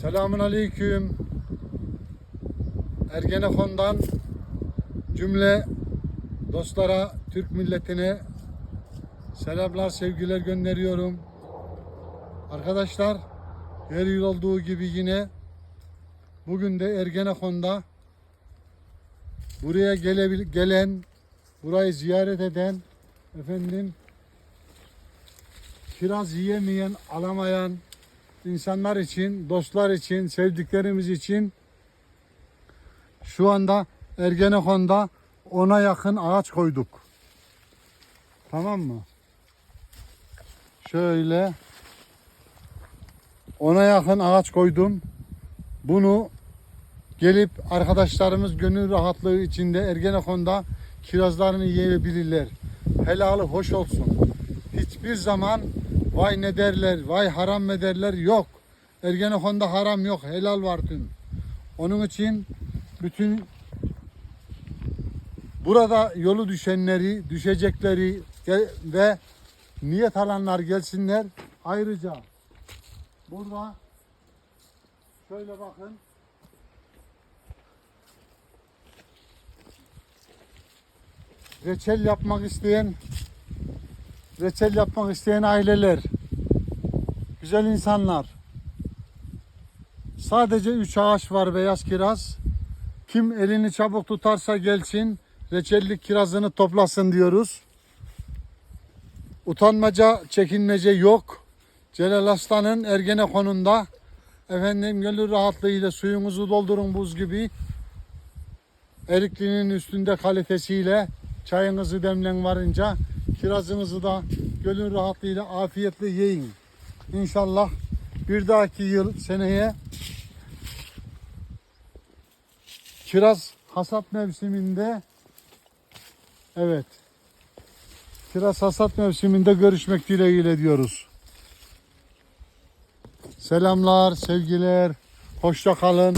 Selamun Aleyküm. Ergenekon'dan cümle dostlara, Türk milletine selamlar, sevgiler gönderiyorum. Arkadaşlar, her yıl olduğu gibi yine bugün de Ergenekon'da buraya gelebil gelen, burayı ziyaret eden efendim kiraz yiyemeyen, alamayan insanlar için, dostlar için, sevdiklerimiz için şu anda Ergenekon'da ona yakın ağaç koyduk. Tamam mı? Şöyle ona yakın ağaç koydum. Bunu gelip arkadaşlarımız gönül rahatlığı içinde Ergenekon'da kirazlarını yiyebilirler. Helalı hoş olsun. Hiçbir zaman vay ne derler, vay haram mı derler yok. Ergenekon'da haram yok, helal var tüm. Onun için bütün burada yolu düşenleri, düşecekleri ve niyet alanlar gelsinler. Ayrıca burada şöyle bakın. Reçel yapmak isteyen reçel yapmak isteyen aileler, güzel insanlar. Sadece üç ağaç var beyaz kiraz. Kim elini çabuk tutarsa gelsin, reçellik kirazını toplasın diyoruz. Utanmaca, çekinmece yok. Celal Aslan'ın Ergenekon'unda efendim gönül rahatlığıyla suyunuzu doldurun buz gibi. Eriklinin üstünde kalitesiyle çayınızı demlen varınca kirazınızı da gönül rahatlığıyla afiyetle yiyin. İnşallah bir dahaki yıl seneye kiraz hasat mevsiminde evet kiraz hasat mevsiminde görüşmek dileğiyle diyoruz. Selamlar, sevgiler, hoşça kalın.